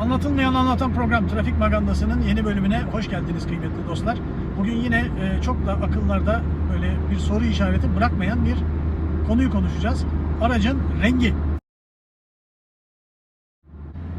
Anlatılmayan Anlatan Program Trafik Magandası'nın yeni bölümüne hoş geldiniz kıymetli dostlar. Bugün yine e, çok da akıllarda böyle bir soru işareti bırakmayan bir konuyu konuşacağız. Aracın rengi.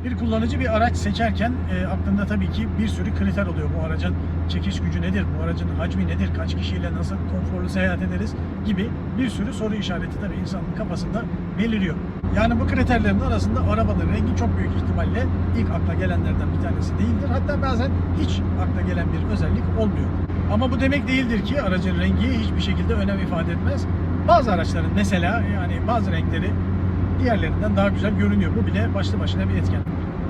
Bir kullanıcı bir araç seçerken e, aklında tabii ki bir sürü kriter oluyor. Bu aracın çekiş gücü nedir? Bu aracın hacmi nedir? Kaç kişiyle nasıl konforlu seyahat ederiz? Gibi bir sürü soru işareti tabii insanın kafasında beliriyor. Yani bu kriterlerin arasında arabanın rengi çok büyük ihtimalle ilk akla gelenlerden bir tanesi değildir. Hatta bazen hiç akla gelen bir özellik olmuyor. Ama bu demek değildir ki aracın rengi hiçbir şekilde önem ifade etmez. Bazı araçların mesela yani bazı renkleri diğerlerinden daha güzel görünüyor. Bu bile başlı başına bir etken.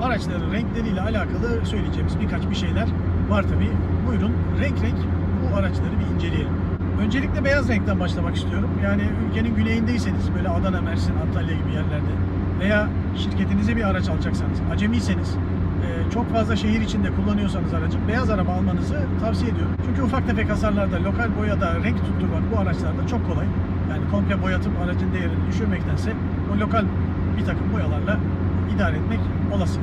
Araçların renkleriyle alakalı söyleyeceğimiz birkaç bir şeyler var tabi. Buyurun renk renk bu araçları bir inceleyelim. Öncelikle beyaz renkten başlamak istiyorum. Yani ülkenin güneyindeyseniz böyle Adana, Mersin, Antalya gibi yerlerde veya şirketinize bir araç alacaksanız, acemiyseniz, e, çok fazla şehir içinde kullanıyorsanız aracı beyaz araba almanızı tavsiye ediyorum. Çünkü ufak tefek hasarlarda lokal boyada renk tutturmak bu araçlarda çok kolay. Yani komple boyatıp aracın değerini düşürmektense o lokal bir takım boyalarla idare etmek olası.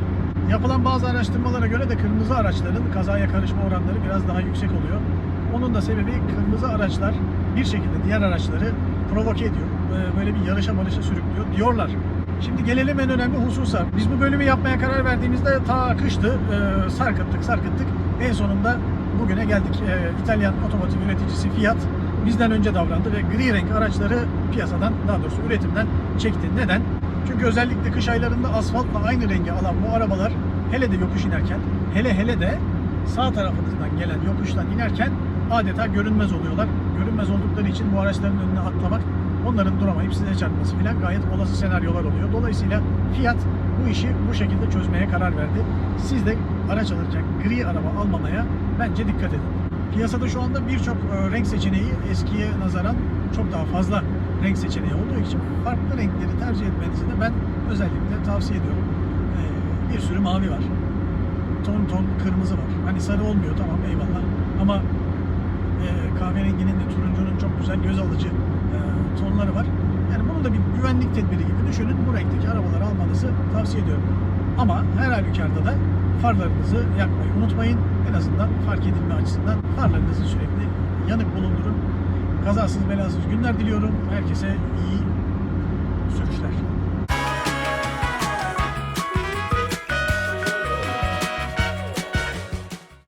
Yapılan bazı araştırmalara göre de kırmızı araçların kazaya karışma oranları biraz daha yüksek oluyor. Onun da sebebi kırmızı araçlar bir şekilde diğer araçları provoke ediyor. Ee, Böyle bir yarışa marışa sürüklüyor diyorlar. Şimdi gelelim en önemli hususa. Biz bu bölümü yapmaya karar verdiğimizde ta kıştı. Ee, sarkıttık sarkıttık. En sonunda bugüne geldik. Ee, İtalyan otomotiv üreticisi Fiat bizden önce davrandı ve gri renk araçları piyasadan daha doğrusu üretimden çekti. Neden? Çünkü özellikle kış aylarında asfaltla aynı rengi alan bu arabalar hele de yokuş inerken hele hele de sağ tarafınızdan gelen yokuştan inerken adeta görünmez oluyorlar. Görünmez oldukları için bu araçların önüne atlamak, onların duramayıp size çarpması filan gayet olası senaryolar oluyor. Dolayısıyla Fiat bu işi bu şekilde çözmeye karar verdi. Siz de araç alırken gri araba almamaya bence dikkat edin. Piyasada şu anda birçok e, renk seçeneği eskiye nazaran çok daha fazla renk seçeneği olduğu için farklı renkleri tercih etmenizi de ben özellikle tavsiye ediyorum. E, bir sürü mavi var. Ton ton kırmızı var. Hani sarı olmuyor tamam eyvallah. Ama e, kahverenginin de turuncunun çok güzel göz alıcı tonları var. Yani bunu da bir güvenlik tedbiri gibi düşünün. Bu renkteki arabaları almanızı tavsiye ediyorum. Ama her halükarda da farlarınızı yakmayı unutmayın. En azından fark edilme açısından farlarınızı sürekli yanık bulundurun. Kazasız belasız günler diliyorum. Herkese iyi.